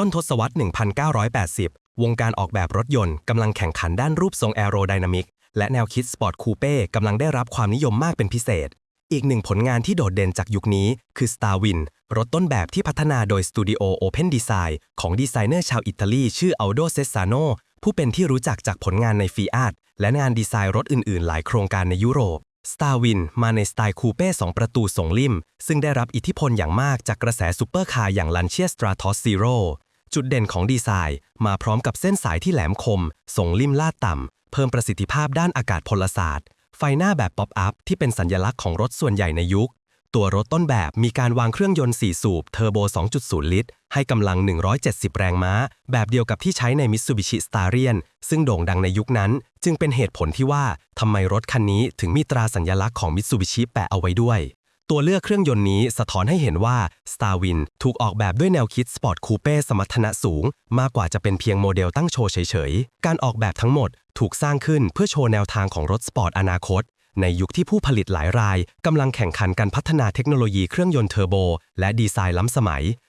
ต้นทศวรรษ 1980 วงการออกแบบรถยนต์กำลังแข่งขันด้านรูปทรงแอโรไดนามิกและแนวคิดสปอร์ตคูเป้กำลังได้รับความนิยมมากเป็นพิเศษ อีกหนึ่งผลงานที่โดดเด่นจากยุคนี้คือ Starwin รถต้นแบบที่พัฒนาโดยสตูดิโอ Open Design ของดีไซเนอร์ชาวอิตาลีชื่อ Aldo Cesano ผู้เป็นที่รู้จักจากผลงานใน Fiat และงานดีไซน์รถอื่น ๆ หลายโครงการในยุโรป Starwin มาในสไตล์คูเป้2ประตูทรงริมซึ่งได้รับอิทธิพลอย่างมากจากกระแสซูเปอร์คาร์อย่าง Lancia Stratos Zero จุดเด่นของดีไซน์ มาพร้อมกับเส้นสายที่แหลมคมทรงริมลาดต่ำ เพิ่มประสิทธิภาพด้านอากาศพลศาสตร์ ไฟหน้าแบบป๊อปอัพที่เป็นสัญลักษณ์ของรถส่วนใหญ่ในยุค ตัวรถต้นแบบมีการวางเครื่องยนต์ 4 สูบเทอร์โบ 2.0 ลิตร ให้กำลัง 170 แรงม้า แบบเดียวกับที่ใช้ใน Mitsubishi Starion ซึ่งโด่งดังในยุคนั้น จึงเป็นเหตุผลที่ว่าทำไมรถคันนี้ถึงมีตราสัญลักษณ์ของ Mitsubishi แปะเอาไว้ด้วย ตัวเลือกเครื่องยนต์นี้สะท้อนให้เห็นว่า Starwin ถูกออกแบบด้วยแนวคิดสปอร์ตคูเป้สมรรถนะสูง มากกว่าจะเป็นเพียงโมเดลตั้งโชว์เฉยๆ การออกแบบทั้งหมดถูกสร้างขึ้นเพื่อโชว์แนวทางของรถสปอร์ตอนาคต ในยุคที่ผู้ผลิตหลายรายกำลังแข่งขันกันพัฒนาเทคโนโลยีเครื่องยนต์เทอร์โบ และดีไซน์ล้ำสมัย